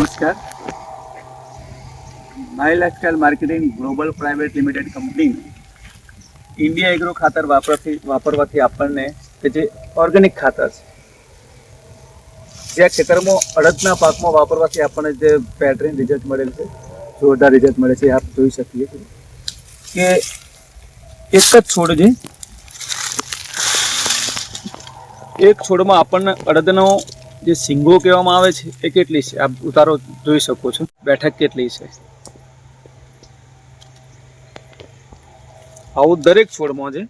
નમસ્કાર. My lifestyle marketing global private limited company India agro ખાતર વાપરથી વાપરવાથી આપણને કે જે ઓર્ગેનિક ખાતર છે, જે ખેતરમાં અડદના પાકમાં વાપરવાથી આપણને જે પેટર્ન રિઝલ્ટ મળેલ છે, જોરદાર રિઝલ્ટ મળે છે આપ જોઈ શકીએ છીએ. કે એક જ છોડ છે. એક છોડમાં આપણને અડદનો જે સિંગો કહેવામાં આવે છે, એ કેટલી છે? આપ ઉતારો જોઈ શકો છો. બેઠક કેટલી છે? આવું દરેક છોડમાં છે.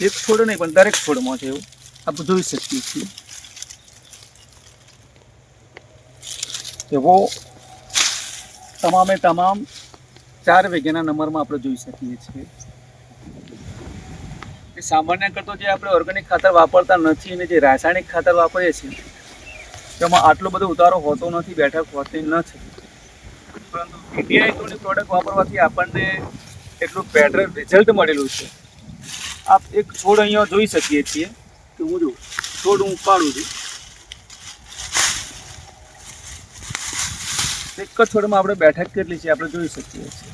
એક છોડ નહીં, પણ દરેક છોડમાં છે એવું. આપણે જોઈ શકીએ છીએ. એવો તમામે તમામ ચાર વેગેના નંબરમાં આપણે જોઈ શકીએ છીએ. સામાન્ય કરતો જે આપણે ઓર્ગેનિક ખાતર વાપરતા નથી અને જે રાસાયણિક ખાતર વાપરીએ છીએ તેમાં આટલો બધો ઉતારો હોતો નથી, બેઠક હોતી નથી. પરંતુ પીટીઆઈ ટુની પ્રોડક્ટ વાપરવાથી આપણને એટલું બેટર રિઝલ્ટ મળેલું છે. આપ એક છોડ અહીંયા જોઈ શકીએ છીએ કે હું જો છોડ હું ઉપાડું છું. એક જ છોડમાં આપણે બેઠક કેટલી છે, આપણે જોઈ શકીએ છીએ.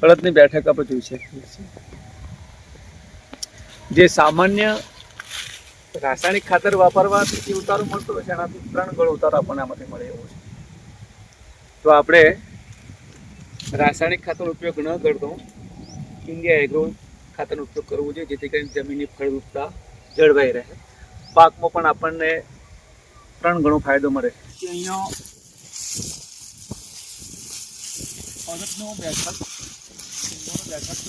બળદની બેઠક આપણે જોઈ શકીએ છીએ. જે સામાન્ય રાસાયણિક ખાતર વાપરવાથી જે ઉતારો મળતો હોય છે, એનાથી ત્રણ ગણો ઉતારો આપણને આમાંથી મળે એવો છે. તો આપણે રાસાયણિક ખાતરનો ઉપયોગ ન કરતો, ઇન્ડિયા એગ્રો ખાતરનો ઉપયોગ કરવો જોઈએ, જેથી કરીને જમીનની ફળદ્રુપતા જળવાઈ રહે. પાકમાં પણ આપણને ત્રણ ગણો ફાયદો મળે. કે અહીંયા અડદનો બેઠક બેઠક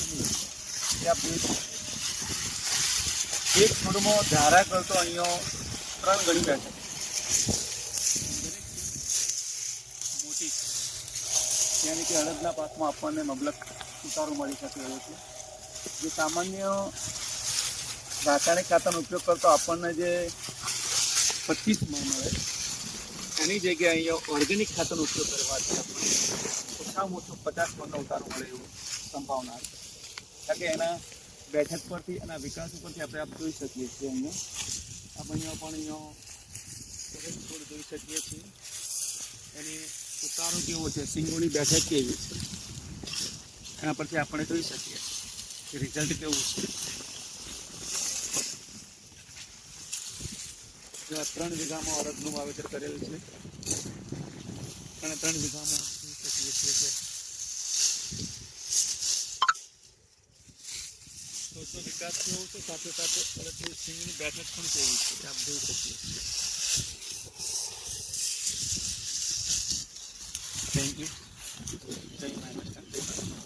એક ફૂટમાં ધારા કરતો અહીંયા ત્રણ ગણી બેઠક મોટી. યાની કે અડદના પાકમાં આપણને મબલક ઉતારો મળી શકે એવો છે. જે સામાન્ય રાસાયણિક ખાતરનો ઉપયોગ કરતો આપણને જે પચીસ મણ મળે, એની જગ્યાએ અહીંયા ઓર્ગેનિક ખાતરનો ઉપયોગ કરવાથી આપણને ઓછામાં ઓછું પચાસ મણનો ઉતારો મળે એવું સંભાવના છે. કારણ કે એના બેઠક પરથી અને વિકાસ ઉપરથી આપણે આપ જોઈ શકીએ છીએ અહીંયા આપણે અહીંયા પણ અહીંયા છોડ જોઈ શકીએ છીએ. એની ઉતારો કેવો છે? સિંગોની બેઠક કેવી છે? એના પરથી આપણે જોઈ શકીએ કે રિઝલ્ટ કેવું છે? ત્રણ વીઘામાં અડદનું વાવેતર કરેલ છે. અને ત્રણ વીઘામાં જોઈ શકીએ છીએ છોડનો વિકાસ કેવો છે સાથે સાથે અડદની સિંગની બેઠક પણ કેવી છે આપ જોઈ શકીએ છીએ થેન્ક યુ